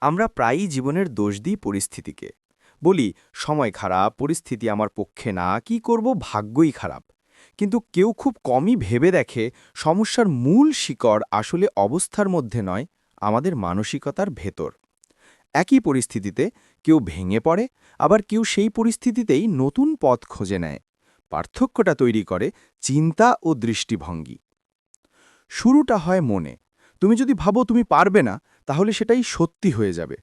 আমরা প্রায়ই জীবনের দোষ দিই পরিস্থিতিকে। বলি, সময় খারাপ, পরিস্থিতি আমার পক্ষে না, কি করব ভাগ্যই খারাপ। কিন্তু কেউ খুব কমই ভেবে দেখে সমস্যার মূল শিকড় আসলে অবস্থার মধ্যে নয়, আমাদের মানসিকতার ভেতর। একই পরিস্থিতিতে কেউ ভেঙে পড়ে, আবার কেউ সেই পরিস্থিতিতেই নতুন পথ খুঁজে নেয়। পার্থক্যটা তৈরি করে চিন্তা ও দৃষ্টিভঙ্গি। শুরুটা হয় মনে। তুমি যদি ভাবো তুমি পারবে না তাহলে সেটাই সত্যি হয়ে যাবে।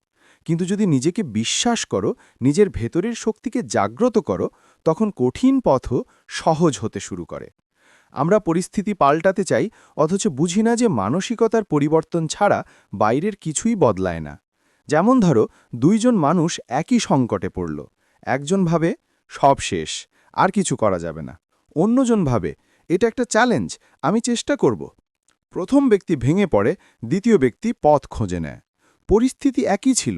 কিন্তু যদি নিজেকে বিশ্বাস করো, নিজের ভেতরের শক্তিকে জাগ্রত করো, তখন কঠিন পথও সহজ হতে শুরু করে। আমরা পরিস্থিতি পাল্টাতে চাই, অথচ বুঝি না যে মানসিকতার পরিবর্তন ছাড়া বাইরের কিছুই বদলায় না। যেমন ধরো, দুইজন মানুষ একই সংকটে পড়ল। একজন ভাবে, সব শেষ, আর কিছু করা যাবে না। অন্যজন ভাবে, এটা একটা চ্যালেঞ্জ আমি চেষ্টা করব। প্রথম ব্যক্তি ভেঙে পড়ে, দ্বিতীয় ব্যক্তি পথ খোঁজে নেয়। পরিস্থিতি একই ছিল,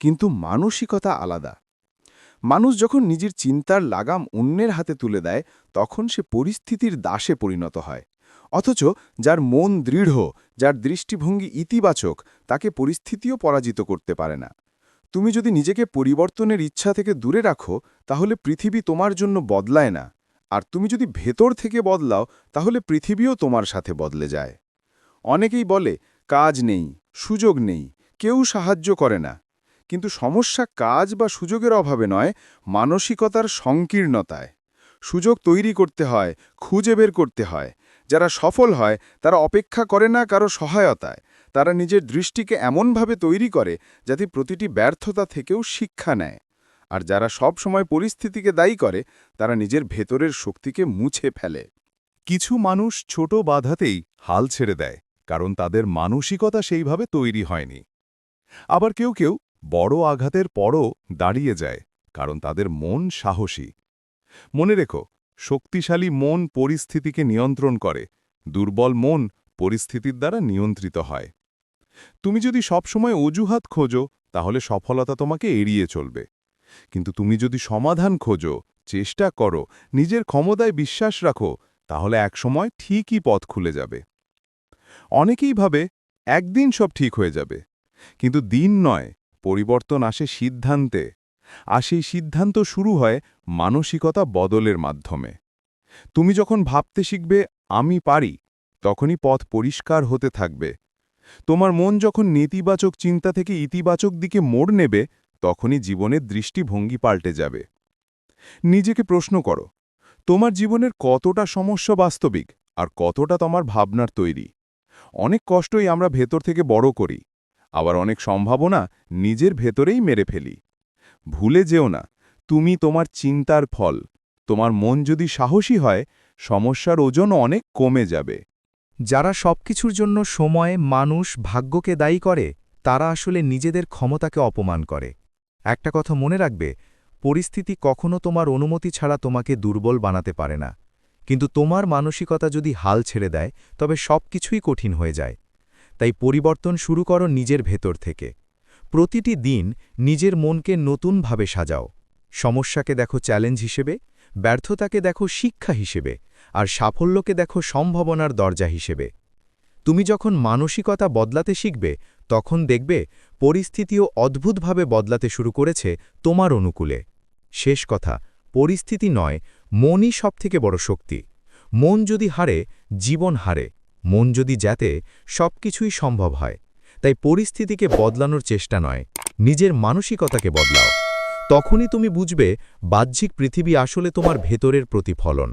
কিন্তু মানসিকতা আলাদা। মানুষ যখন নিজের চিন্তার লাগাম অন্যের হাতে তুলে দেয়, তখন সে পরিস্থিতির দাসে পরিণত হয়। অথচ যার মন দৃঢ়, যার দৃষ্টিভঙ্গি ইতিবাচক, তাকে পরিস্থিতিও পরাজিত করতে পারে না। তুমি যদি নিজেকে পরিবর্তনের ইচ্ছা থেকে দূরে রাখো, তাহলে পৃথিবী তোমার জন্য বদলায় না। আর তুমি যদি ভেতর থেকে বদলাও, তাহলে পৃথিবীও তোমার সাথে বদলে যায়। অনেকেই বলে, কাজ নেই, সুযোগ নেই, কেউ সাহায্য করে না। কিন্তু সমস্যা কাজ বা সুযোগের অভাবে নয়, মানসিকতার সংকীর্ণতায়। সুযোগ তৈরি করতে হয়, খুঁজে বের করতে হয়। যারা সফল হয়, তারা অপেক্ষা করে না কারও সহায়তায়। তারা নিজের দৃষ্টিকে এমনভাবে তৈরি করে, যাতে প্রতিটি ব্যর্থতা থেকেও শিক্ষা নেয়। আর যারা সব সময় পরিস্থিতিকে দায়ী করে, তারা নিজের ভেতরের শক্তিকে মুছে ফেলে। কিছু মানুষ ছোট বাধাতেই হাল ছেড়ে দেয়। কারণ তাদের মানসিকতা সেইভাবে তৈরি হয়নি। আবার কেউ কেউ বড় আঘাতের পরও দাঁড়িয়ে যায়, কারণ তাদের মন সাহসী। মনে রেখো, শক্তিশালী মন পরিস্থিতিকে নিয়ন্ত্রণ করে, দুর্বল মন পরিস্থিতির দ্বারা নিয়ন্ত্রিত হয়। তুমি যদি সবসময় অজুহাত খোঁজো, তাহলে সফলতা তোমাকে এড়িয়ে চলবে। কিন্তু তুমি যদি সমাধান খোঁজো, চেষ্টা করো, নিজের ক্ষমতায় বিশ্বাস রাখো, তাহলে একসময় ঠিকই পথ খুলে যাবে। অনেকেই ভাবে একদিন সব ঠিক হয়ে যাবে। কিন্তু দিন নয়, পরিবর্তন আসে সিদ্ধান্তে, আর সেই সিদ্ধান্ত শুরু হয় মানসিকতা বদলের মাধ্যমে। তুমি যখন ভাবতে শিখবে, আমি পারি, তখনই পথ পরিষ্কার হতে থাকবে। তোমার মন যখন নেতিবাচক চিন্তা থেকে ইতিবাচক দিকে মোড় নেবে, তখনই জীবনের দৃষ্টিভঙ্গি পাল্টে যাবে। নিজেকে প্রশ্ন করো, তোমার জীবনের কতটা সমস্যা বাস্তবিক, আর কতটা তোমার ভাবনার তৈরি? অনেক কষ্টই আমরা ভেতর থেকে বড় করি, আবার অনেক সম্ভাবনা নিজের ভেতরেই মেরে ফেলি। ভুলে যেও না, তুমি তোমার চিন্তার ফল, তোমার মন যদি সাহসী হয়, সমস্যার ওজন অনেক কমে যাবে। যারা সবকিছুর জন্য সময়, মানুষ, ভাগ্যকে দায়ী করে, তারা আসলে নিজেদের ক্ষমতাকে অপমান করে। একটা কথা মনে রাখবে, পরিস্থিতি কখনো তোমার অনুমতি ছাড়া তোমাকে দুর্বল বানাতে পারে না। কিন্তু তোমার মানসিকতা যদি হাল ছেড়ে দেয়, তবে সবকিছুই কঠিন হয়ে যায়। তাই পরিবর্তন শুরু করো নিজের ভেতর থেকে। প্রতিটি দিন নিজের মনকে নতুনভাবে সাজাও। সমস্যাকে দেখো চ্যালেঞ্জ হিসেবে, ব্যর্থতাকে দেখো শিক্ষা হিসেবে, আর সাফল্যকে দেখো সম্ভাবনার দরজা হিসেবে। তুমি যখন মানসিকতা বদলাতে শিখবে, তখন দেখবে পরিস্থিতিও অদ্ভুতভাবে বদলাতে শুরু করেছে তোমার অনুকূলে। শেষ কথা, পরিস্থিতি নয় মনই সবথেকে বড় শক্তি। মন যদি হারে, জীবন হারে। মন যদি যাতে সবকিছুই সম্ভব হয়। তাই পরিস্থিতিকে বদলানোর চেষ্টা নয়, নিজের মানসিকতাকে বদলাও। তখনই তুমি বুঝবে, বাহ্যিক পৃথিবী আসলে তোমার ভেতরের প্রতিফলন।